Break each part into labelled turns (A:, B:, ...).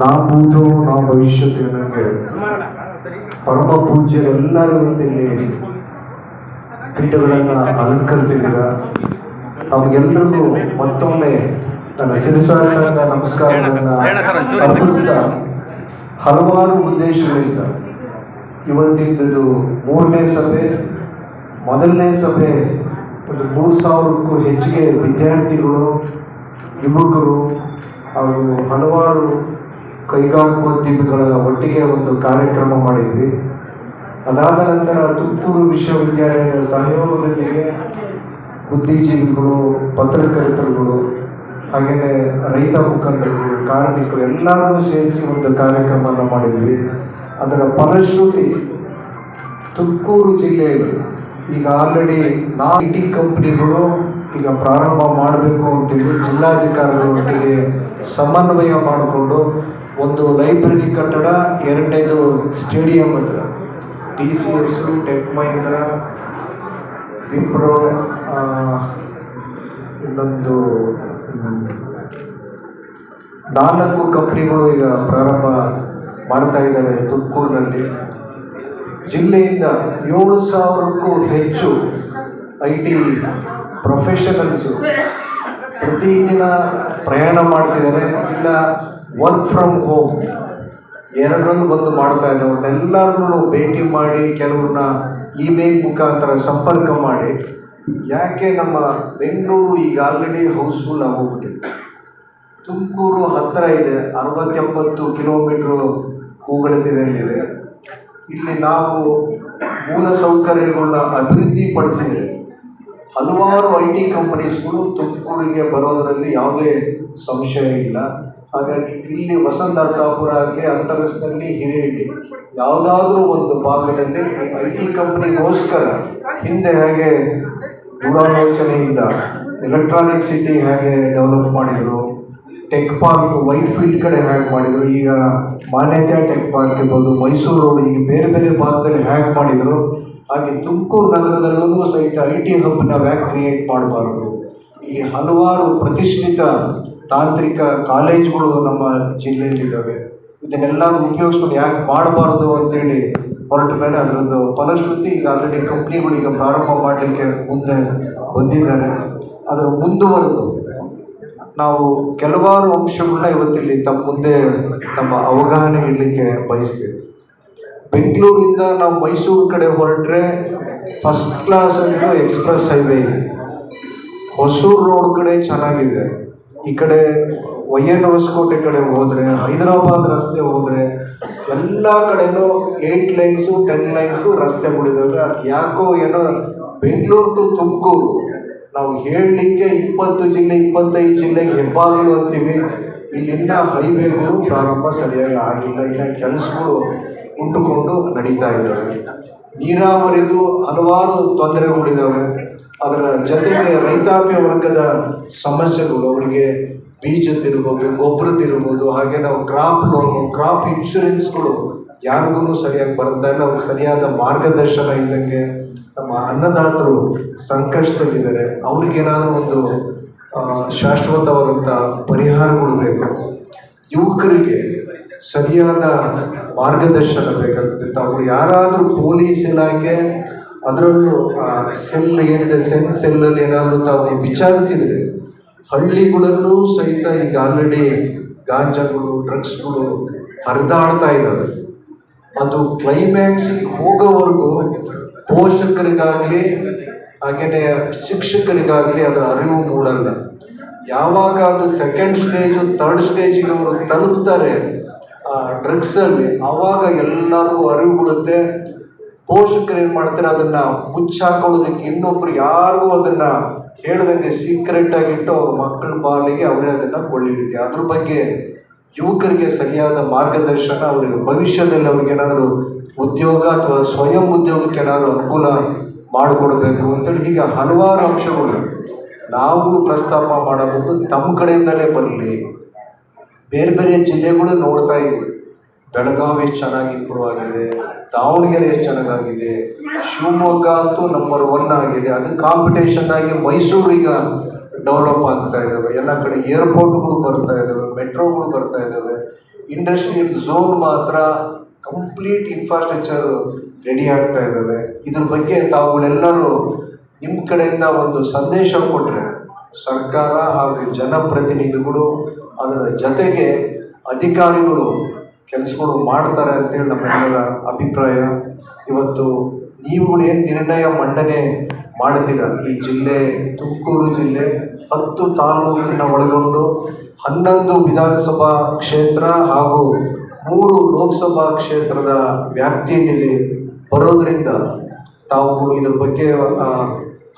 A: ನಾ ಭೂತೋ ನಾ ಭವಿಷ್ಯತ್ ನನಗೆ ಪರಮ ಪೂಜ್ಯರೆಲ್ಲರೂ ಇಲ್ಲಿ ಪೀಠಗಳನ್ನು ಅಲಂಕರಿಸಿದ್ದೀರ. ನಮಗೆಲ್ಲರಿಗೂ ಮತ್ತೊಮ್ಮೆ ನನ್ನ ಶಿರಸಾದ ನಮಸ್ಕಾರಗಳನ್ನು ಅರ್ಪಿಸ್ತಾ ಹಲವಾರು ಉದ್ದೇಶಗಳಿಂದ ಇವತ್ತಿದ್ದು ಮೂರನೇ ಸಭೆ, ಮೊದಲನೇ ಸಭೆ, ಒಂದು ಮೂರು ಸಾವಿರಕ್ಕೂ ಹೆಚ್ಚಿಗೆ ವಿದ್ಯಾರ್ಥಿಗಳು, ಯುವಕರು ಹಾಗೂ ಹಲವಾರು ಕೈಗಾರಿಕೋದ್ಯಮಿಗಳ ಒಟ್ಟಿಗೆ ಒಂದು ಕಾರ್ಯಕ್ರಮ ಮಾಡಿದ್ವಿ. ಅದಾದ ನಂತರ ತುಮಕೂರು ವಿಶ್ವವಿದ್ಯಾಲಯದ ಸಹಯೋಗದೊಂದಿಗೆ ಬುದ್ಧಿಜೀವಿಗಳು, ಪತ್ರಕರ್ತರುಗಳು, ಹಾಗೆಯೇ ರೈತ ಮುಖಂಡರು, ಕಾರ್ಮಿಕರು ಎಲ್ಲರೂ ಸೇರಿಸಿ ಒಂದು ಕಾರ್ಯಕ್ರಮವನ್ನು ಮಾಡಿದ್ವಿ. ಅದರ ಫಲಶ್ರುತಿ ತುಮಕೂರು ಜಿಲ್ಲೆಯಲ್ಲಿ ಈಗ ಆಲ್ರೆಡಿ ನಾ ಐ ಟಿ ಕಂಪ್ನಿಗಳು ಈಗ ಪ್ರಾರಂಭ ಮಾಡಬೇಕು ಅಂತೇಳಿ ಜಿಲ್ಲಾಧಿಕಾರಿಗಳೊಟ್ಟಿಗೆ ಸಮನ್ವಯ ಮಾಡಿಕೊಂಡು ಒಂದು ಲೈಬ್ರರಿ ಕಟ್ಟಡ, ಎರಡನೇದು ಸ್ಟೇಡಿಯಂ ಅಂತ T C S tech Mahindra Wipro ಇನ್ನೊಂದು ನಾಲ್ಕು ಕಂಪ್ನಿಗಳು ಈಗ ಪ್ರಾರಂಭ ಮಾಡ್ತಾ ಇದ್ದಾರೆ ತುಮಕೂರಿನಲ್ಲಿ. ಜಿಲ್ಲೆಯಿಂದ ಏಳು ಸಾವಿರಕ್ಕೂ ಹೆಚ್ಚು ಐ ಟಿ ಪ್ರೊಫೆಷನಲ್ಸು ಪ್ರತಿದಿನ ಪ್ರಯಾಣ ಮಾಡ್ತಿದ್ದಾರೆ. ಇಲ್ಲ ವರ್ಕ್ ಫ್ರಮ್ ಹೋಮ್ ಎರಡರಲ್ಲೂ ಬಂದು ಮಾಡ್ತಾ ಇದ್ದಾರೆ ಅವ್ರನ್ನೆಲ್ಲರನ್ನೂ ಭೇಟಿ ಮಾಡಿ ಕೆಲವ್ರನ್ನ ಇಮೇಲ್ ಮುಖಾಂತರ ಸಂಪರ್ಕ ಮಾಡಿ. ಯಾಕೆ ನಮ್ಮ ಬೆಂಗಳೂರು ಈಗ ಆಲ್ರೆಡಿ ಹೌಸ್ಫುಲ್ ಆಗೋಗ್ಬಿಟ್ಟಿದೆ. ತುಮಕೂರು ಹತ್ತಿರ ಇದೆ, ಅರವತ್ತೆಂಬತ್ತು ಕಿಲೋಮೀಟ್ರು ಹೂಗಳಿದೆ ಇಲ್ಲಿ ನಾವು ಮೂಲ ಸೌಕರ್ಯಗಳನ್ನ ಅಭಿವೃದ್ಧಿಪಡಿಸಿದರೆ ಹಲವಾರು ಐ ಟಿ ಕಂಪನೀಸ್ಗಳು ತುಮಕೂರಿಗೆ ಬರೋದರಲ್ಲಿ ಯಾವುದೇ ಸಂಶಯ ಇಲ್ಲ. ಹಾಗಾಗಿ ಇಲ್ಲಿ ವಸಂತದಾಸಾಪುರ ಆಗಲಿ ಅಂತರಸ್ನಲ್ಲಿ ಹಿರೇಹಳ್ಳಿ ಯಾವುದಾದ್ರೂ ಒಂದು ಭಾಗದಲ್ಲಿ ಐ ಟಿ ಕಂಪ್ನಿಗೋಸ್ಕರ ಹಿಂದೆ ಹೇಗೆ ದೂರಾಲೋಚನೆಯಿಂದ ಎಲೆಕ್ಟ್ರಾನಿಕ್ ಸಿಟಿ ಹೇಗೆ ಡೆವಲಪ್ ಮಾಡಿದರು ಟೆಕ್ ಪಾರ್ಕ್ ವೈಟ್ ಫೀಲ್ಡ್ ಕಡೆ ಹೇಗೆ ಮಾಡಿದರು, ಈಗ ಮಾನ್ಯತೆ ಟೆಕ್ ಪಾರ್ಕ್ ಇರ್ಬೋದು, ಮೈಸೂರು ರೋಡ್ ಈಗ ಬೇರೆ ಬೇರೆ ಭಾಗದಲ್ಲಿ ಹೇಗೆ ಮಾಡಿದರು, ಹಾಗೆ ತುಮಕೂರು ನಗರದಲ್ಲೂ ಸಹಿತ ಐ ಟಿ ಹಬ್ನ ವ್ಯಾಕ್ ಕ್ರಿಯೇಟ್ ಮಾಡಬಾರ್ದು. ಈ ಹಲವಾರು ಪ್ರತಿಷ್ಠಿತ ತಾಂತ್ರಿಕ ಕಾಲೇಜುಗಳು ನಮ್ಮ ಜಿಲ್ಲೆಯಲ್ಲಿದ್ದಾವೆ. ಇದನ್ನೆಲ್ಲ ಉಪಯೋಗಿಸ್ಕೊಂಡು ಯಾಕೆ ಮಾಡಬಾರ್ದು ಅಂತೇಳಿ ಹೊರಟ ಮೇಲೆ ಅದರದ್ದು ಫಲಶ್ರುತಿ ಈಗ ಆಲ್ರೆಡಿ ಕಂಪ್ನಿಗಳು ಈಗ ಪ್ರಾರಂಭ ಮಾಡಲಿಕ್ಕೆ ಮುಂದೆ ಬಂದಿದ್ದಾರೆ. ಅದರ ಮುಂದುವರೆದು ನಾವು ಕೆಲವಾರು ಅಂಶಗಳನ್ನ ಇವತ್ತಿಲ್ಲಿ ತಮ್ಮ ಮುಂದೆ ನಮ್ಮ ಅವಗಾಹನೆ ಇಡಲಿಕ್ಕೆ ಬಯಸ್ತೀವಿ. ಬೆಂಗಳೂರಿಂದ ನಾವು ಮೈಸೂರು ಕಡೆ ಹೊರಟ್ರೆ ಫಸ್ಟ್ ಕ್ಲಾಸ್ ಅಂತ ಎಕ್ಸ್ಪ್ರೆಸ್ ಹೈವೇ ಹೊಸೂರು ರೋಡ್ ಕಡೆ ಚೆನ್ನಾಗಿದೆ. ಈ ಕಡೆ ವೈ ಎನ್ ಹೊಸಕೋಟೆ ಕಡೆ ಹೋದರೆ, ಹೈದರಾಬಾದ್ ರಸ್ತೆ ಹೋದರೆ, ಎಲ್ಲ ಕಡೆನೂ ಏಯ್ಟ್ ಲೈನ್ಸು, ಟೆನ್ ಲೈನ್ಸು ರಸ್ತೆಗಳಿದ್ದಾವೆ ಅದು ಯಾಕೋ ಏನೋ ಬೆಂಗಳೂರು ಟು ತುಮಕೂರು. ನಾವು ಹೇಳಲಿಕ್ಕೆ ಇಪ್ಪತ್ತು ಜಿಲ್ಲೆ, ಇಪ್ಪತ್ತೈದು ಜಿಲ್ಲೆ ಹೆಬ್ಬಾಗಿಲು ಅಂತೀವಿ ಇಲ್ಲಿಂದ ಹೈವೇಗಳು ಪ್ರಾರಂಭ ಸರಿಯಾಗಿ ಆಗಿಲ್ಲ. ಇನ್ನ ಕೆಲಸಗಳು ಉಂಟುಕೊಂಡು ನಡೀತಾ ಇದ್ದಾವೆ. ನೀರಾವರಿದು ಹಲವಾರು ತೊಂದರೆಗಳಿದ್ದಾವೆ ಅದರ ಜೊತೆಗೆ ರೈತಾಪಿ ವರ್ಗದ ಸಮಸ್ಯೆಗಳು, ಅವರಿಗೆ ಬೀಜದ್ದಿರ್ಬೋದು, ಗೊಬ್ಬರದ್ದಿರ್ಬೋದು, ಹಾಗೆ ನಾವು ಕ್ರಾಪ್ ಲೋನು ಕ್ರಾಪ್ ಇನ್ಶೂರೆನ್ಸ್ಗಳು ಯಾರಿಗೂ ಸರಿಯಾಗಿ ಬರ್ತಾ ಇಲ್ಲ ಅವ್ರಿಗೆ ಸರಿಯಾದ ಮಾರ್ಗದರ್ಶನ ಇಲ್ಲಂಗೆ ನಮ್ಮ ಅನ್ನದಾತರು ಸಂಕಷ್ಟದಲ್ಲಿದ್ದಾರೆ. ಅವ್ರಿಗೇನಾದರೂ ಒಂದು ಶಾಶ್ವತವಾದಂಥ ಪರಿಹಾರಗಳು ಬೇಕು. ಯುವಕರಿಗೆ ಸರಿಯಾದ ಮಾರ್ಗದರ್ಶನ ಬೇಕಾಗುತ್ತೆ ತಾವು ಯಾರಾದರೂ ಪೊಲೀಸ್ ಇಲಾಖೆ ಅದರಲ್ಲೂ ಸೆಲ್ ಏನಿದೆ ಸೆಲ್ ಸೆಲ್ಲಲ್ಲಿ ಏನಾದರೂ ತಾವು ವಿಚಾರಿಸಿದರೆ, ಹಳ್ಳಿಗಳಲ್ಲೂ ಸಹಿತ ಈಗ ಆಲ್ರೆಡಿ ಗಾಂಜಾಗಳು ಡ್ರಗ್ಸ್ಗಳು ಹರಿದಾಡ್ತಾ ಇದ್ದಾವೆ. ಅದು ಕ್ಲೈಮ್ಯಾಕ್ಸಿಗೆ ಹೋಗೋವರೆಗೂ ಪೋಷಕರಿಗಾಗಲಿ ಹಾಗೆಯೇ ಶಿಕ್ಷಕರಿಗಾಗಲಿ ಅದರ ಅರಿವು ಮೂಡಲ್ಲ. ಯಾವಾಗ ಅದು ಸೆಕೆಂಡ್ ಸ್ಟೇಜು ಥರ್ಡ್ ಸ್ಟೇಜಿಗೆ ಅವರು ತಲುಪ್ತಾರೆ ಡ್ರಗ್ಸಲ್ಲಿ ಆವಾಗ ಎಲ್ಲರಿಗೂ ಅರಿವು ಬಿಡುತ್ತೆ ಪೋಷಕರು ಏನು ಮಾಡ್ತಾರೆ, ಅದನ್ನ ಮುಚ್ಚಾಕೊಳ್ಳೋದಕ್ಕೆ ಇನ್ನೊಬ್ರು ಯಾರಿಗೂ ಅದನ್ನ ಹೇಳ್ದಂಗೆ ಸೀಕ್ರೆಟ್ ಆಗಿಟ್ಟು ಅವ್ರ ಮಕ್ಕಳ ಬಾಲಿಗೆ ಅವರೇ ಅದನ್ನ ಕೊಳ್ಳಿಡುತ್ತೆ ಅದ್ರ ಬಗ್ಗೆ ಯುವಕರಿಗೆ ಸರಿಯಾದ ಮಾರ್ಗದರ್ಶನ, ಅವರಿಗೆ ಭವಿಷ್ಯದಲ್ಲಿ ಅವ್ರಿಗೇನಾದರೂ ಉದ್ಯೋಗ ಅಥವಾ ಸ್ವಯಂ ಉದ್ಯೋಗಕ್ಕೆ ಏನಾದರೂ ಅನುಕೂಲ ಮಾಡಿಕೊಡ್ಬೇಕು ಅಂತೇಳಿ ಹೀಗೆ ಹಲವಾರು ಅಂಶಗಳು ನಾವು ಪ್ರಸ್ತಾಪ ಮಾಡಬಹುದು. ತಮ್ಮ ಕಡೆಯಿಂದಲೇ ಬರಲಿ. ಬೇರೆ ಬೇರೆ ಜಿಲ್ಲೆಗಳು ನೋಡ್ತಾ ಇದ್ವಿ. ಬೆಳಗಾವಿ ಚೆನ್ನಾಗಿ ಇಂಪ್ರೂವ್ ಆಗಿದೆ. ದಾವಣಗೆರೆ ಎಷ್ಟು ಚೆನ್ನಾಗಿದೆ ಶಿವಮೊಗ್ಗ ಅಂತೂ ನಂಬರ್ ಒನ್ ಆಗಿದೆ. ಅದು ಕಾಂಪಿಟೇಷನ್ ಆಗಿ ಮೈಸೂರು ಈಗ ಡೆವಲಪ್ ಆಗ್ತಾ ಇದ್ದಾವೆ ಎಲ್ಲ ಕಡೆ ಏರ್ಪೋರ್ಟ್ಗಳು ಬರ್ತಾ ಇದ್ದಾವೆ ಮೆಟ್ರೋಗಳು ಬರ್ತಾ ಇದ್ದಾವೆ ಇಂಡಸ್ಟ್ರಿಯಲ್ ಝೋನ್ ಮಾತ್ರ ಕಂಪ್ಲೀಟ್ ಇನ್ಫ್ರಾಸ್ಟ್ರಕ್ಚರ್ ರೆಡಿ ಆಗ್ತಾ ಇದ್ದಾವೆ ಇದ್ರ ಬಗ್ಗೆ ತಾವುಗಳೆಲ್ಲರೂ ನಿಮ್ಮ ಕಡೆಯಿಂದ ಒಂದು ಸಂದೇಶ ಕೊಟ್ಟರೆ ಸರ್ಕಾರ ಹಾಗೂ ಜನಪ್ರತಿನಿಧಿಗಳು ಅದರ ಜೊತೆಗೆ ಅಧಿಕಾರಿಗಳು ಕೆಲಸಗಳು ಮಾಡ್ತಾರೆ ಅಂತೇಳಿ ನಮ್ಮೆಲ್ಲರ ಅಭಿಪ್ರಾಯ. ಇವತ್ತು ನೀವುಗಳು ಏನು ನಿರ್ಣಯ ಮಂಡನೆ ಮಾಡ್ತೀರ ಈ ಜಿಲ್ಲೆ, ತುಮಕೂರು ಜಿಲ್ಲೆ, ಹತ್ತು ತಾಲೂಕಿನ ಒಳಗೊಂಡು ಹನ್ನೊಂದು ವಿಧಾನಸಭಾ ಕ್ಷೇತ್ರ ಹಾಗೂ ಮೂರು ಲೋಕಸಭಾ ಕ್ಷೇತ್ರದ ವ್ಯಾಪ್ತಿಯಲ್ಲಿ ಬರೋದ್ರಿಂದ ತಾವು ಇದ್ರ ಬಗ್ಗೆ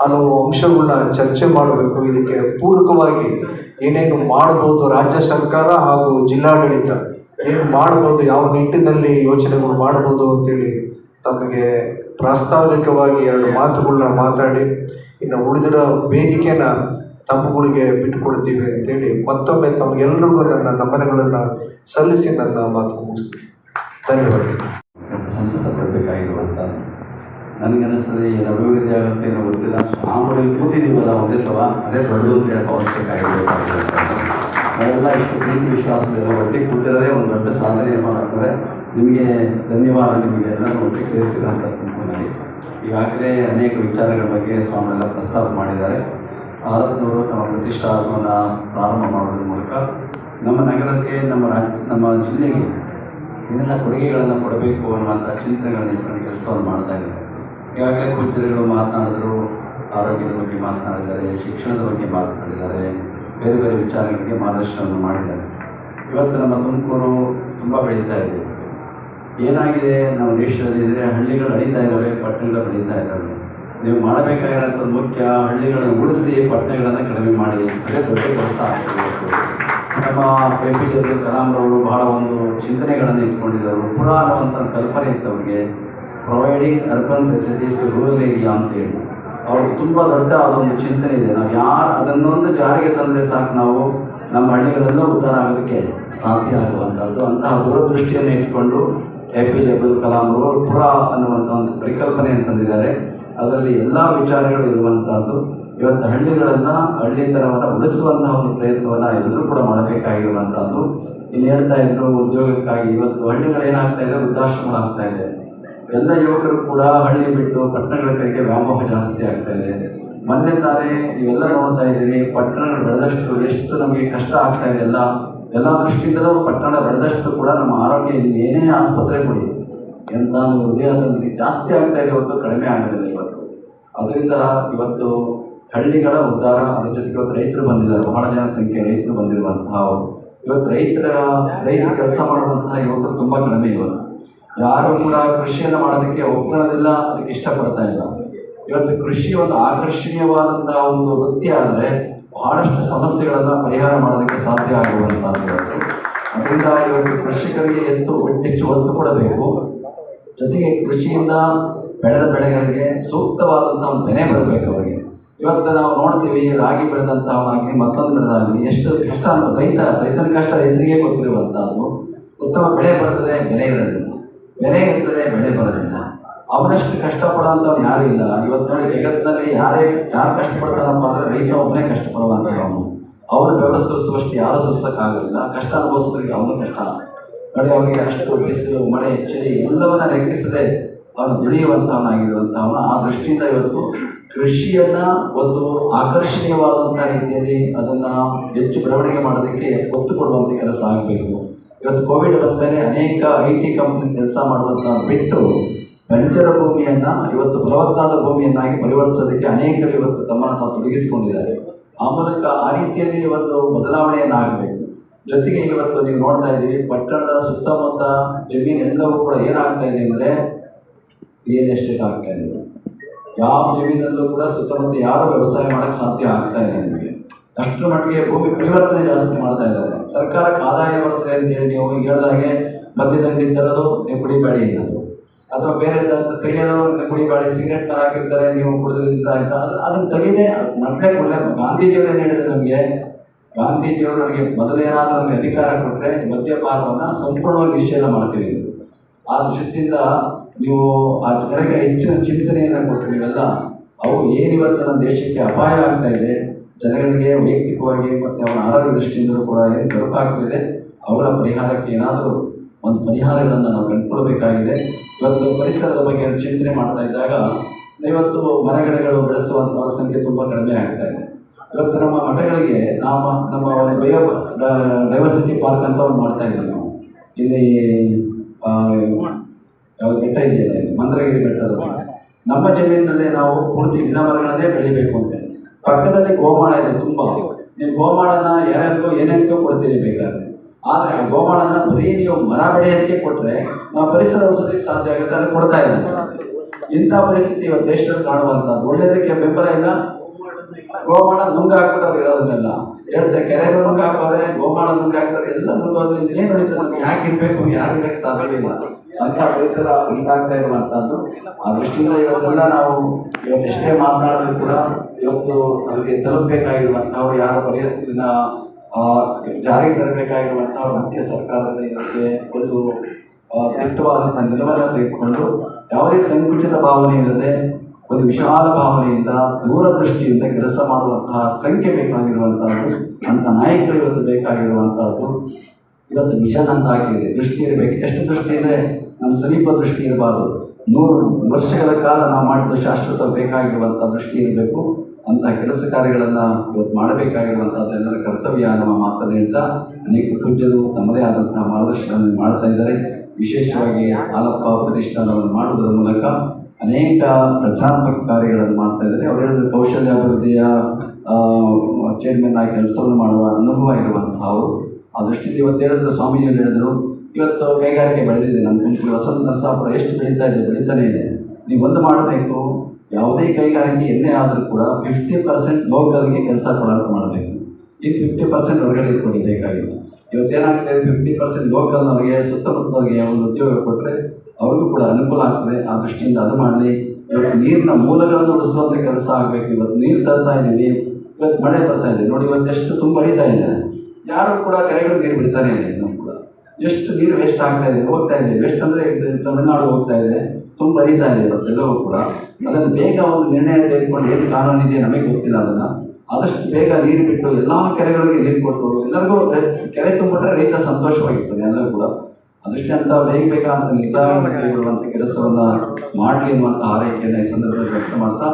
A: ಹಲವು ಅಂಶಗಳನ್ನ ಚರ್ಚೆ ಮಾಡಬೇಕು. ಇದಕ್ಕೆ ಪೂರಕವಾಗಿ ಏನೇನು ಮಾಡ್ಬೋದು ರಾಜ್ಯ ಸರ್ಕಾರ ಹಾಗೂ ಜಿಲ್ಲಾಡಳಿತ? ಏನು ಮಾಡ್ಬೋದು ಯಾವ ನಿಟ್ಟಿನಲ್ಲಿ ಯೋಚನೆಗಳು ಮಾಡ್ಬೋದು ಅಂತೇಳಿ ತಮಗೆ ಪ್ರಾಸ್ತಾವಿಕವಾಗಿ ಎರಡು ಮಾತುಗಳನ್ನ ಮಾತಾಡಿ, ಇನ್ನು ಉಳಿದಿರೋ ವೇದಿಕೆನ ತಮ್ಮಗಳಿಗೆ ಬಿಟ್ಟುಕೊಡ್ತೀವಿ ಅಂತೇಳಿ ಮತ್ತೊಮ್ಮೆ ತಮಗೆಲ್ಲರಿಗೂ ನನ್ನ ನಮನಗಳನ್ನು ಸಲ್ಲಿಸಿ ನನ್ನ ಮಾತು ಮುಗಿಸ್ತೀನಿ. ಧನ್ಯವಾದಗಳು.
B: ನನಗನ್ನಿಸ್ತದೆ ಏನು ಅಭಿವೃದ್ಧಿ ಆಗುತ್ತೆ ಏನೋ ಗೊತ್ತಿಲ್ಲ. ಆಮೇಲೆ ಕೂತಿದ್ದೀವಲ್ಲ ಒಂದೇ ಸಲ ಅದೇ ದೊಡ್ಡದು ಅಂತ ಹೇಳಕ್ಕೆ ಅವಶ್ಯಕ ನಾವೆಲ್ಲ ಇಷ್ಟು ಪ್ರೀತಿ ವಿಶ್ವಾಸದೆಲ್ಲ ಒಟ್ಟಿಗೆ ಕೂತಿರೋದೇ ಒಂದು ದೊಡ್ಡ ಸಾಧನೆ ಮಾಡಾಗ್ತದೆ ನಿಮಗೆ ಧನ್ಯವಾದ, ನಿಮಗೆ ಎಲ್ಲರೂ ಒಟ್ಟಿಗೆ ಸೇರಿಸಿದಂಥ ತುಮಕೂರಿನಲ್ಲಿ ಈಗಾಗಲೇ ಅನೇಕ ವಿಚಾರಗಳ ಬಗ್ಗೆ ಸ್ವಾಮಿಯೆಲ್ಲ ಪ್ರಸ್ತಾಪ ಮಾಡಿದ್ದಾರೆ. ಭಾರತದವರು ತಮ್ಮ ಪ್ರತಿಷ್ಠಾಪವನ್ನು ಪ್ರಾರಂಭ ಮಾಡೋದ್ರ ಮೂಲಕ ನಮ್ಮ ನಗರಕ್ಕೆ, ನಮ್ಮ ರಾಜ್ಯ ನಮ್ಮ ಜಿಲ್ಲೆಗೆ ಏನೆಲ್ಲ ಕೊಡುಗೆಗಳನ್ನು ಕೊಡಬೇಕು ಅನ್ನುವಂಥ ಚಿಂತನೆಗಳನ್ನು ಕೆಲಸವನ್ನು ಮಾಡ್ತಾ ಇದ್ದಾರೆ. ಈಗಾಗಲೇ ಪೂಜ್ಯರುಗಳು ಮಾತನಾಡಿದ್ರು, ಆರೋಗ್ಯದ ಬಗ್ಗೆ ಮಾತನಾಡಿದ್ದಾರೆ, ಶಿಕ್ಷಣದ ಬಗ್ಗೆ ಮಾತನಾಡಿದ್ದಾರೆ, ಬೇರೆ ಬೇರೆ ವಿಚಾರಗಳಿಗೆ ಮಾರ್ಗದರ್ಶನವನ್ನು ಮಾಡಿದ್ದಾರೆ. ಇವತ್ತು ನಮ್ಮ ತುಮಕೂರು ತುಂಬ ಬೆಳೀತಾ ಇದೆ. ಏನಾಗಿದೆ? ನಮ್ಮ ದೇಶದಲ್ಲಿ ಇದ್ದರೆ ಹಳ್ಳಿಗಳು ಅಳಿತಾ ಇದ್ದಾವೆ, ಪಟ್ಟಣಗಳು ಬೆಳೀತಾ ಇದ್ದಾವೆ. ನೀವು ಮಾಡಬೇಕಾಗಿರೋಂಥದ್ದು ಮುಖ್ಯ ಹಳ್ಳಿಗಳನ್ನು ಉಳಿಸಿ ಪಟ್ಟಣಗಳನ್ನು ಕಡಿಮೆ ಮಾಡಿ. ಅದೇ ದೊಡ್ಡ ಕೆಲಸ ಆಗ್ತದೆ ನಮ್ಮ ಎ ಪಿ ಜೆ ಅಬ್ದುಲ್ ಕಲಾಂರವರು ಬಹಳ ಒಂದು ಚಿಂತನೆಗಳನ್ನು ಇಟ್ಕೊಂಡಿದ್ದರು. ಪುರಾಣವಂತ ಕಲ್ಪನೆ ಇತ್ತು ಅವ್ರಿಗೆ. Providing urban facilities to rural area ಅಂತೇಳಿ ಅವ್ರಿಗೆ ತುಂಬ ದೊಡ್ಡ ಅದೊಂದು ಚಿಂತನೆ ಇದೆ. ನಾವು ಯಾರು ಅದನ್ನೊಂದು ಜಾರಿಗೆ ತಂದರೆ ಸಾಕು ನಾವು ನಮ್ಮ ಹಳ್ಳಿಗಳಲ್ಲೂ ಉದ್ಧಾರ ಆಗೋದಕ್ಕೆ ಸಾಧ್ಯ ಆಗುವಂಥದ್ದು. ಅಂತಹ ದೂರದೃಷ್ಟಿಯನ್ನು ಇಟ್ಕೊಂಡು A P J Abdul Kalam ಅವರು ಪುರ ಅನ್ನುವಂಥ ಒಂದು ಪರಿಕಲ್ಪನೆ ಅಂತಂದಿದ್ದಾರೆ ಅದರಲ್ಲಿ ಎಲ್ಲ ವಿಚಾರಗಳು ಇರುವಂಥದ್ದು. ಇವತ್ತು ಹಳ್ಳಿಗಳನ್ನು ಹಳ್ಳಿತನವನ್ನು ಉಳಿಸುವಂತಹ ಒಂದು ಪ್ರಯತ್ನವನ್ನು ಎಲ್ಲರೂ ಕೂಡ ಮಾಡಬೇಕಾಗಿರುವಂಥದ್ದು. ಇನ್ನು ಹೇಳ್ತಾ ಇದ್ರು, ಉದ್ಯೋಗಕ್ಕಾಗಿ ಇವತ್ತು ಹಳ್ಳಿಗಳು ಏನಾಗ್ತಾ ಇದೆ, ವೃದ್ಧಾಶ್ರಮಗಳಾಗ್ತಾ ಇದೆ. ಎಲ್ಲ ಯುವಕರು ಕೂಡ ಹಳ್ಳಿ ಬಿಟ್ಟು ಪಟ್ಟಣಗಳ ಕಡೆಗೆ ವ್ಯಾಮೋಹ ಜಾಸ್ತಿ ಆಗ್ತಾ ಇದೆ. ಮೊನ್ನೆ ತಾನೇ ನೀವೆಲ್ಲ ನೋಡ್ತಾ ಇದ್ದೀರಿ, ಪಟ್ಟಣಗಳು ಬೆಳೆದಷ್ಟು ಎಷ್ಟು ನಮಗೆ ಕಷ್ಟ ಆಗ್ತಾ ಇದೆ ಎಲ್ಲ ಎಲ್ಲ ದೃಷ್ಟಿಯಿಂದಲೂ ಪಟ್ಟಣ ಬೆಳೆದಷ್ಟು ಕೂಡ ನಮ್ಮ ಆರೋಗ್ಯ ಏನೇ ಆಸ್ಪತ್ರೆ ಕೊಡಿ ಎಂತ ನಮಗೆ ಜಾಸ್ತಿ ಆಗ್ತಾ ಇದೆ ಇವತ್ತು ಕಡಿಮೆ ಆಗೋದಿಲ್ಲ ಇವತ್ತು. ಅದರಿಂದ ಇವತ್ತು ಹಳ್ಳಿಗಳ ಉದ್ಧಾರ, ಅದ್ರ ಜೊತೆಗೆ ಇವತ್ತು ರೈತರು ಬಂದಿದ್ದಾರೆ. ಬಹಳ ಜನಸಂಖ್ಯೆ ರೈತರು ಬಂದಿರುವಂತಹ ಇವತ್ತು ರೈತರ, ರೈತರು ಕೆಲಸ ಮಾಡುವಂತಹ ಯುವಕರು ತುಂಬ ಕಡಿಮೆ ಇವತ್ತು. ಯಾರು ಕೂಡ ಕೃಷಿಯನ್ನು ಮಾಡೋದಕ್ಕೆ ಒಪ್ಕೊಳ್ಳೋದಿಲ್ಲ ಅದಕ್ಕೆ ಇಷ್ಟಪಡ್ತಾ ಇಲ್ಲ. ಇವತ್ತು ಕೃಷಿ ಒಂದು ಆಕರ್ಷಣೀಯವಾದಂತಹ ಒಂದು ವೃತ್ತಿ ಆದರೆ ಬಹಳಷ್ಟು ಸಮಸ್ಯೆಗಳನ್ನು ಪರಿಹಾರ ಮಾಡೋದಕ್ಕೆ ಸಾಧ್ಯ ಆಗುವಂಥದ್ದು ಅದರಿಂದ ಇವತ್ತು ಕೃಷಿಕರಿಗೆ ಎತ್ತು, ಹೆಚ್ಚು ಒತ್ತು ಕೊಡಬೇಕು. ಜೊತೆಗೆ ಕೃಷಿಯಿಂದ ಬೆಳೆದ ಬೆಳೆಗಳಿಗೆ ಸೂಕ್ತವಾದಂಥ ಒಂದು ಬೆಲೆ ಬರಬೇಕು ಅವರಿಗೆ. ಇವತ್ತು ನಾವು ನೋಡ್ತೀವಿ, ರಾಗಿ ಬೆಳೆದಂಥವನಾಗಲಿ ಮತ್ತೊಂದು ಬೆಳೆದಾಗಲಿ, ಎಷ್ಟು ಕಷ್ಟ ಅಂತ, ರೈತ, ರೈತನ ಕಷ್ಟ ರೈತರಿಗೆ ಗೊತ್ತಿರುವಂಥದ್ದು ಉತ್ತಮ ಬೆಳೆ ಬರ್ತದೆ, ಬೆಲೆ ಇರೋದಿಲ್ಲ. ಬೆಲೆ ಇರ್ತದೆ ಬೆಳೆ ಬರೋದಿಲ್ಲ ಅವನಷ್ಟು ಕಷ್ಟಪಡೋಂಥವ್ರು ಯಾರೂ ಇಲ್ಲ. ಇವತ್ತು ನೋಡಿ ಜಗತ್ತಿನಲ್ಲಿ ಯಾರೇ, ಯಾರು ಕಷ್ಟಪಡ್ತಾರಪ್ಪ ಅಂದರೆ ರೈತ ಒಬ್ಬನೇ ಕಷ್ಟಪಡುವಂಥವನು ಅವನು. ಬೆಳೆ ಸುರಿಸುವಷ್ಟು ಯಾರು ಸುರಿಸೋಕ್ಕಾಗಲಿಲ್ಲ ಕಷ್ಟ ಅನುಭವಿಸೋದ್ರಿಗೆ ಅವನು ಕಷ್ಟ. ನೋಡಿ ಅವನಿಗೆ ಅಷ್ಟು ಬಿಸಿಲು, ಮಳೆ, ಚಳಿ ಎಲ್ಲವನ್ನ ನೆಗ್ಗಿಸದೆ ಅವನು ದುಡಿಯುವಂಥವನಾಗಿರುವಂಥವನು ಆ ದೃಷ್ಟಿಯಿಂದ ಇವತ್ತು ಕೃಷಿಯನ್ನ ಒಂದು ಆಕರ್ಷಣೀಯವಾದಂಥ ರೀತಿಯಲ್ಲಿ ಅದನ್ನ ಹೆಚ್ಚು ಬೆಳವಣಿಗೆ ಮಾಡೋದಕ್ಕೆ ಒತ್ತು ಕೊಡುವಂಥ ಕೆಲಸ ಆಗಬೇಕು. ಇವತ್ತು ಕೋವಿಡ್ ಬಂದಮೇಲೆ ಅನೇಕ ಐ ಟಿ ಕಂಪ್ನಿ ಕೆಲಸ ಮಾಡುವಂಥ ಬಿಟ್ಟು ಬಂಜರ ಭೂಮಿಯನ್ನ, ಇವತ್ತು ಫಲವತ್ತಾದ ಭೂಮಿಯನ್ನಾಗಿ ಪರಿವರ್ತಿಸೋದಕ್ಕೆ ಅನೇಕರು ಇವತ್ತು ತಮ್ಮನ್ನು ತಾವು ತೊಡಗಿಸಿಕೊಂಡಿದ್ದಾರೆ. ಆ ಮೂಲಕ ಆ ರೀತಿಯಲ್ಲಿ ಒಂದು ಬದಲಾವಣೆಯನ್ನು ಆಗಬೇಕು. ಜೊತೆಗೆ ಇವತ್ತು ನೀವು ನೋಡ್ತಾ ಇದ್ದೀವಿ ಪಟ್ಟಣದ ಸುತ್ತಮುತ್ತ ಜಮೀನು ಎಲ್ಲವೂ ಕೂಡ ಏನಾಗ್ತಾ ಇದೆ ಅಂದರೆ ರಿಯಲ್ ಎಸ್ಟೇಟ್ ಆಗ್ತಾ ಇದೆ. ಯಾವ ಜಮೀನಲ್ಲೂ ಕೂಡ ಸುತ್ತಮುತ್ತ ಯಾರು ವ್ಯವಸಾಯ ಮಾಡೋಕ್ಕೆ ಸಾಧ್ಯ ಆಗ್ತಾ ಇಲ್ಲ ನಿಮಗೆ. ಅಷ್ಟರ ಮಟ್ಟಿಗೆ ಭೂಮಿ ಪರಿವರ್ತನೆ ಜಾಸ್ತಿ ಮಾಡ್ತಾ ಇದ್ದಾರೆ. ಸರ್ಕಾರಕ್ಕೆ ಆದಾಯ ಬರುತ್ತೆ ಅಂತೇಳಿ ನೀವು ಈಗ ಹೇಳ್ದಾಗೆ ಮದ್ಯದಂಗಡಿ ತರೋದು ನೀವು ಕುಡಿಬೇಡಿ ಅನ್ನೋದು. ಅಥವಾ ಬೇರೆ ತೆಗೆಯೋದು ನೀವು ಕುಡಿಬೇಡಿ ಸಿಗರೆಟ್ ಹಾಕಿರ್ತಾರೆ, ನೀವು ಕುಡಿದ್ರಿಂದ ಅಂತ ಅದು, ಅದನ್ನು ತೆಗೆದೇ ಮೊದಲೇ ಕೊಡಲೇ ಗಾಂಧೀಜಿಯವರು ಏನು ಹೇಳಿದ್ರು ನಮಗೆ? ಗಾಂಧೀಜಿಯವರು ನಮಗೆ ಮೊದಲೇನಾದರೂ ನಮಗೆ ಅಧಿಕಾರ ಕೊಟ್ಟರೆ ಮದ್ಯಪಾನವನ್ನು ಸಂಪೂರ್ಣವಾಗಿ ನಿಷೇಧ ಮಾಡ್ತೀವಿ. ಆ ದೃಷ್ಟಿಯಿಂದ ನೀವು ಆ ಕಡೆಗೆ ಹೆಚ್ಚಿನ ಚಿಂತನೆಯನ್ನು ಕೊಟ್ಟು ನೀವೆಲ್ಲ, ಅವು ಏನಿವತ್ತು ನಮ್ಮ ದೇಶಕ್ಕೆ ಅಪಾಯ ಆಗ್ತಾ ಇದೆ. ಜನಗಳಿಗೆ ವೈಯಕ್ತಿಕವಾಗಿ ಮತ್ತು ಅವರ ಆರೋಗ್ಯ ದೃಷ್ಟಿಯಿಂದಲೂ ಕೂಡ ಏನು ತೊಡಕಾಗ್ತಿದೆ ಅವರ ಪರಿಹಾರಕ್ಕೆ ಏನಾದರೂ ಒಂದು ಪರಿಹಾರಗಳನ್ನು ನಾವು ಕಂಡುಕೊಳ್ಬೇಕಾಗಿದೆ ಇವತ್ತು ಪರಿಸರದ ಬಗ್ಗೆ ಚಿಂತನೆ ಮಾಡ್ತಾ ಇದ್ದಾಗ ಇವತ್ತು ಮರಗಿಡಗಳು ಬೆಳೆಸುವಂತಹ ಸಂಖ್ಯೆ ತುಂಬ ಕಡಿಮೆ ಆಗ್ತಾ ಇದೆ ಇವತ್ತು ನಮ್ಮ ಮಠಗಳಿಗೆ ನಾವು ನಮ್ಮ ಒಂದು ಬಯೋ ಡೈವರ್ಸಿಟಿ ಪಾರ್ಕ್ ಅಂತ ಒಂದು ಮಾಡ್ತಾ ಇದ್ದೀವಿ ನಾವು ಇಲ್ಲಿ ಯಾವ್ದು ಬೆಟ್ಟ ಇದೆಯಲ್ಲ ಇಲ್ಲಿ, ಮಂದ್ರಗಿರಿ ಬೆಟ್ಟದ ಬಳಿ. ನಮ್ಮ ಜಮೀನಿನಲ್ಲೇ ನಾವು ಪೂರ್ತಿ ಗಿಡ ಮರಗಳನ್ನೇ ಬೆಳಿಬೇಕು ಅಂತ. ಪಕ್ಕದಲ್ಲಿ ಗೋಮಾಳ ಇದೆ, ತುಂಬಾ. ನೀವು ಗೋಮಾಳನ ಯಾರ್ಯಾರಿಗೋ ಏನೇನಿಗೋ ಕೊಡ್ತೀರಿ ಬೇಕಾದ್ರೆ. ಆದ್ರೆ ಆ ಗೋಮಾಳನ ಬರೀ ನೀವು ಮರ ಬೆಳೆಯೋದಕ್ಕೆ ಕೊಟ್ರೆ ನಾವು ಪರಿಸರ ಉಳಿಸೋದಕ್ಕೆ ಸಾಧ್ಯ ಆಗುತ್ತೆ ಅದನ್ನು ಕೊಡ್ತಾ ಇಲ್ಲ. ಇಂಥ ಪರಿಸ್ಥಿತಿ ಇವತ್ತು ದೇಶದಲ್ಲಿ ಕಾಣುವಂಥದ್ದು. ಒಳ್ಳೆಯದಕ್ಕೆ ಬೆಂಬಲ ಇಲ್ಲ. ಗೋಮಾಳ ನುಂಗ ಹಾಕ್ಬಿಟ್ಟು ಇರೋದನ್ನೆಲ್ಲ. ಹೇಳ್ತಾರೆ ಕೆರೆಗೂ ನುಂಗ ಹಾಕೋರೆ ಗೋಮಾಳ ನುಂಗ ಹಾಕ್ತಾರೆ, ಎಲ್ಲ ನುಂಗೋದ್ರೆ ಏನ್ ನಡೀತದೆ? ನಮ್ಗೆ ಯಾಕೆ ಇರ್ಬೇಕು? ಯಾರು ಇರಕ್ಕೆ ಸಾಧ್ಯವಿಲ್ಲ ಅಂತ ಪರಿಸರ ಉಂಟಾಗ್ತಾ ಇರುವಂತಹದ್ದು ಆ ದೃಷ್ಟಿಯಿಂದ ಇವತ್ತೆಲ್ಲ ನಾವು ಇವತ್ತು ಎಷ್ಟೇ ಮಾತನಾಡಿದ್ರು ಕೂಡ ಇವತ್ತು ಅದಕ್ಕೆ ತಲುಪಬೇಕಾಗಿರುವಂತಹವ್ರು ಯಾರು ಪರಿಸ್ಥಿತಿನ ಜಾರಿಗೆ ತರಬೇಕಾಗಿರುವಂತಹ ಮುಖ್ಯ ಸರ್ಕಾರದ ಇದಕ್ಕೆ ಒಂದು ದಿಟ್ಟವಾದಂತಹ ನಿಲುವನ್ನು ತೆಗೆದುಕೊಂಡು ಯಾವುದೇ ಸಂಕುಚಿತ ಭಾವನೆ ಇಲ್ಲದೆ ಒಂದು ವಿಶಾಲ ಭಾವನೆಯಿಂದ ದೂರದೃಷ್ಟಿಯಿಂದ ಕೆಲಸ ಮಾಡುವಂತಹ ಸಂಖ್ಯೆ ಬೇಕಾಗಿರುವಂತಹದ್ದು ಅಂತ ನಾಯಕರು ಇವತ್ತು ಬೇಕಾಗಿರುವಂತಹದ್ದು ಇವತ್ತು ಮಿಷನ್ ಅಂತ ಆಗಿದೆ ದೃಷ್ಟಿ ಇರಬೇಕು. ಎಷ್ಟು ದೃಷ್ಟಿ ಇದೆ ನಮ್ಮ ಸಮೀಪ ದೃಷ್ಟಿ ಇರಬಾರ್ದು. ನೂರು ವರ್ಷಗಳ ಕಾಲ ನಾವು ಮಾಡಿದ ಶಾಶ್ವತ ಬೇಕಾಗಿರುವಂಥ ದೃಷ್ಟಿ ಇರಬೇಕು. ಅಂತಹ ಕೆಲಸ ಕಾರ್ಯಗಳನ್ನು ಇವತ್ತು ಮಾಡಬೇಕಾಗಿರುವಂಥದ್ದು ಎಲ್ಲರ ಕರ್ತವ್ಯ ಅನ್ನುವ ಮಾತನ್ನು ಹೇಳ್ತಾ, ಅನೇಕ ಪೂಜ್ಯರು ತಮ್ಮದೇ ಆದಂತಹ ಮಾರ್ಗದರ್ಶನ ಮಾಡ್ತಾ ಇದ್ದಾರೆ. ವಿಶೇಷವಾಗಿ ಹಾಲಪ್ಪ ಪ್ರತಿಷ್ಠಾನವನ್ನು ಮಾಡುವುದರ ಮೂಲಕ ಅನೇಕ ರಚನಾತ್ಮಕ ಕಾರ್ಯಗಳನ್ನು ಮಾಡ್ತಾ ಇದ್ದಾರೆ. ಅವರು ಹೇಳಿದ ಕೌಶಲ್ಯಾಭಿವೃದ್ಧಿಯ ಚೇರ್ಮನ್ ಆಗಿ ಕೆಲಸವನ್ನು ಮಾಡುವ ಅನುಭವ ಇರುವಂತಹ ಅವರು ಆ ದೃಷ್ಟಿಯಲ್ಲಿ ಇವತ್ತು ಹೇಳಿದ್ರು, ಸ್ವಾಮೀಜಿಯವರು ಹೇಳಿದ್ರು ಇವತ್ತು ಕೈಗಾರಿಕೆ ಬೆಳೆದಿದೆ. ನಮ್ಮ ತುಮಕೂರು ವಸಂತ ನರಸಾಪುರ ಎಷ್ಟು ಬೆಳೀತಾ ಇದೆ, ಬೆಳೀತಾನೆ ಇದೆ. ನೀವು ಒಂದು ಮಾಡಬೇಕು, ಯಾವುದೇ ಕೈಗಾರಿಕೆ ಎನ್ನೇ ಆದರೂ ಕೂಡ ಫಿಫ್ಟಿ ಪರ್ಸೆಂಟ್ ಲೋಕಲ್ಗೆ ಕೆಲಸ ಕೊಡೋಕೆ ಮಾಡಬೇಕು. ಈ ಫಿಫ್ಟಿ ಪರ್ಸೆಂಟ್ ಹೊರಗಡೆ ಕೊಡಬೇಕಾಗಿಲ್ಲ ಇವತ್ತೇನಾಗ್ತದೆ ಫಿಫ್ಟಿ ಪರ್ಸೆಂಟ್ ಲೋಕಲ್ನವರಿಗೆ ಸುತ್ತಮುತ್ತಲವರಿಗೆ ಒಂದು ಉದ್ಯೋಗ ಕೊಟ್ಟರೆ ಅವ್ರಿಗೂ ಕೂಡ ಅನುಕೂಲ ಆಗ್ತದೆ. ಆ ದೃಷ್ಟಿಯಿಂದ ಅದು ಮಾಡಲಿ. ಇವತ್ತು ನೀರಿನ ಮೂಲಗಳನ್ನು ಉಳಿಸುವಂಥ ಕೆಲಸ ಆಗಬೇಕು. ಇವತ್ತು ನೀರು ತರ್ತಾ ಇದ್ದೀವಿ. ಇವತ್ತು ಮಳೆ ಬರ್ತಾ ಇದೆ. ನೋಡಿ, ಇವತ್ತು ಎಷ್ಟು ತುಂಬ ಹರಿತಾ ಇದೆ. ಯಾರು ಕೂಡ ಕೆರೆಗಳು ನೀರು ಬಿಡ್ತಾನೆ ಇದೆ ಕೂಡ ಎಷ್ಟು ನೀರು ವೇಸ್ಟ್ ಆಗ್ತಾ ಇದೆ, ಹೋಗ್ತಾ ಇದೆ. ವೇಸ್ಟ್ ಅಂದರೆ ತಮಿಳುನಾಡು ಹೋಗ್ತಾ ಇದೆ, ತುಂಬ ಹರಿತಾ ಇದೆ ಎಲ್ಲವೂ ಕೂಡ. ಅದನ್ನು ಬೇಗ ಒಂದು ನಿರ್ಣಯ ತೆಗೆದುಕೊಂಡು ಏನು ಕಾನೂನಿದೆ ನಮಗೆ ಗೊತ್ತಿಲ್ಲ ಅದನ್ನು. ಆದಷ್ಟು ಬೇಗ ನೀರು ಬಿಟ್ಟು ಎಲ್ಲ ಕೆರೆಗಳಿಗೆ ನೀರು ಕೊಟ್ಟು ಎಲ್ಲರಿಗೂ ಕೆರೆ ತುಂಬಿಟ್ರೆ ರೈತ ಸಂತೋಷವಾಗಿರ್ತದೆ ಎಲ್ಲರೂ ಕೂಡ. ಅದಷ್ಟೇ ಅಂತ ಬೇಗ ಅಂತ ನಿರ್ಧಾರವನ್ನು ಕೈಗೊಳ್ಳುವಂಥ ಕೆಲಸವನ್ನು ಮಾಡಲಿ ಅನ್ನುವಂಥ ಆರೈಕೆಯನ್ನು ಈ ಸಂದರ್ಭದಲ್ಲಿ ವ್ಯಕ್ತ ಮಾಡ್ತಾ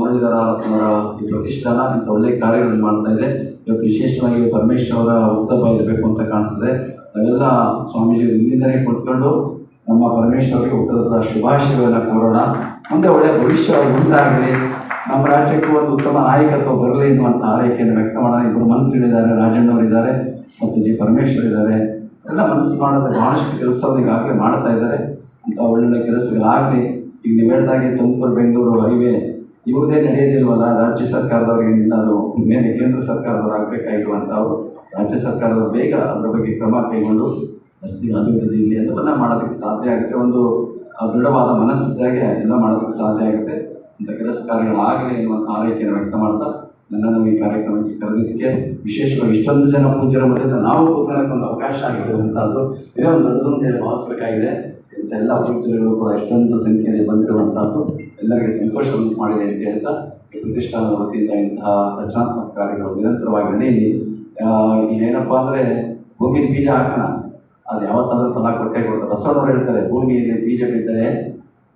B: ಮುರಳೀಧರ ಅವರ ಈ ಪ್ರತಿಷ್ಠಾನ, ಇಂಥ ಒಳ್ಳೆ ಕಾರ್ಯಗಳನ್ನು ಮಾಡ್ತಾ ಇದೆ. ಇವತ್ತು ವಿಶೇಷವಾಗಿ ಪರಮೇಶ್ವರ ಉತ್ತಮ ಇರಬೇಕು ಅಂತ ಕಾಣಿಸ್ತದೆ. ನಾವೆಲ್ಲ ಸ್ವಾಮೀಜಿ ಇಲ್ಲಿಂದಲೇ ಕುಳಿತುಕೊಂಡು ನಮ್ಮ ಪರಮೇಶ್ವರಿಗೆ ಉತ್ತರದ ಶುಭಾಶಯಗಳನ್ನು ಕೋರೋಣ. ಮುಂದೆ ಒಳ್ಳೆಯ ಭವಿಷ್ಯ ಉಂಟಾಗಲಿ. ನಮ್ಮ ರಾಜ್ಯಕ್ಕೂ ಒಂದು ಉತ್ತಮ ನಾಯಕತ್ವ ಬರಲಿ ಎನ್ನುವಂಥ ಆರೈಕೆಯನ್ನು ವ್ಯಕ್ತ ಮಾಡೋಣ. ಇಬ್ಬರು ಮಂತ್ರಿಗಳಿದ್ದಾರೆ, ರಾಜಣ್ಣವರಿದ್ದಾರೆ ಮತ್ತು ಜಿ ಪರಮೇಶ್ವರ್ ಇದ್ದಾರೆ ಎಲ್ಲ ಮನಸ್ಸು ಮಾಡೋದು ಬಹಳಷ್ಟು ಕೆಲಸವನ್ನು ಈಗಾಗಲೇ ಮಾಡ್ತಾ ಇದ್ದಾರೆ. ಅಂತ ಒಳ್ಳೊಳ್ಳೆ ಕೆಲಸಗಳಾಗಲಿ. ಈಗ ನೀವು ಹೇಳ್ದಾಗೆ ತುಮಕೂರು, ಬೆಂಗಳೂರು, ಹೈವೇ ಇವ್ರದೇ ನಡೆಯೋದಿಲ್ವಲ್ಲ? ರಾಜ್ಯ ಸರ್ಕಾರದವರಿಗೆ ಅದು ಮೇಲೆ ಕೇಂದ್ರ ಸರ್ಕಾರದವ್ರು ಅವರು ರಾಜ್ಯ ಸರ್ಕಾರದವರು ಬೇಗ ಅದರ ಬಗ್ಗೆ ಕ್ರಮ ಕೈಗೊಂಡು ರಸ್ತೆ ಅಭಿವೃದ್ಧಿ ಎಲ್ಲವನ್ನ ಮಾಡೋದಕ್ಕೆ ಸಾಧ್ಯ ಆಗುತ್ತೆ. ಒಂದು ದೃಢವಾದ ಮನಸ್ಸಿದ್ದಾಗೆ ಎಲ್ಲ ಮಾಡೋದಕ್ಕೆ ಸಾಧ್ಯ ಆಗುತ್ತೆ. ಅಂತ ಕೆಲಸ ಕಾರ್ಯಗಳಾಗಲಿ ಎನ್ನುವಂಥ ಆರೈಕೆಯನ್ನು ವ್ಯಕ್ತ ಮಾಡ್ತಾ ನನ್ನನ್ನು ಈ ಕಾರ್ಯಕ್ರಮಕ್ಕೆ ಕರೆದಿದ್ದಕ್ಕೆ ವಿಶೇಷವಾಗಿ ಇಷ್ಟೊಂದು ಜನ ಪೂಜ್ಯರ ಮಧ್ಯದಿಂದ ನಾವು ಕೂತ್ಕೊಳ್ಳೋಕೆ ಒಂದು ಅವಕಾಶ ಆಗಿರುವಂಥದ್ದು ಇದೇ ಒಂದು ದೊಡ್ಡದು ಅಂತ ಹೇಳಿ ಭಾವಿಸಬೇಕಾಗಿದೆ ಎಲ್ಲ ಪೂಜ್ಯರುಗಳು ಕೂಡ ಎಷ್ಟೊಂದು ಸಂಖ್ಯೆಯಲ್ಲಿ ಬಂದಿರುವಂತಹದ್ದು ಎಲ್ಲರಿಗೆ ಸಂತೋಷವನ್ನು ಮಾಡಿದೆ ಅಂತ ಹೇಳ್ತಾ ಈ ಪ್ರತಿಷ್ಠಾನದ ವತಿಯಿಂದ ಇಂತಹ ರಚನಾತ್ಮಕ ಕಾರ್ಯಗಳು ನಿರಂತರವಾಗಿ ನಡೆಯಲಿ. ಏನಪ್ಪಾ ಅಂದರೆ ಭೂಮಿ ಬೀಜ ಹಾಕೋಣ. ಅದು ಯಾವತ್ತಾದ್ರೂ ಫಲ ಕೊಟ್ಟೆ ಕೊಡ್ತಾರೆ ಬಸವಣ್ಣವ್ರು ಹೇಳ್ತಾರೆ ಭೂಮಿಯಲ್ಲಿ ಬೀಜ ಬಿದ್ದರೆ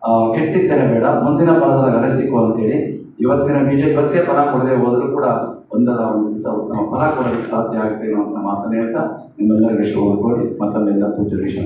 B: ಆ, ಕೆಟ್ಟಿದ್ದೇನೆ ಬೇಡ ಮುಂದಿನ ಫಲದ ಅರಸಿಕೋ ಅಂತೇಳಿ ಇವತ್ತಿನ ಬೀಜ ಇವತ್ತೇ ಫಲ ಕೊಡದೆ ಹೋದರೂ ಕೂಡ ಒಂದರ ಒಂದು ದಿವಸ ಉತ್ತಮ ಫಲ ಕೊಡೋದಕ್ಕೆ ಸಾಧ್ಯ ಆಗುತ್ತೆ ಅಂತ ಮಾತನೇ ಹೇಳ್ತಾ ನಿಮ್ಮೆಲ್ಲರಿಗೂ ಶುಭ ಕೋರಿ ಮತ್ತೊಂದೆಲ್ಲ ಪೂಜೆ ವಿಷಯ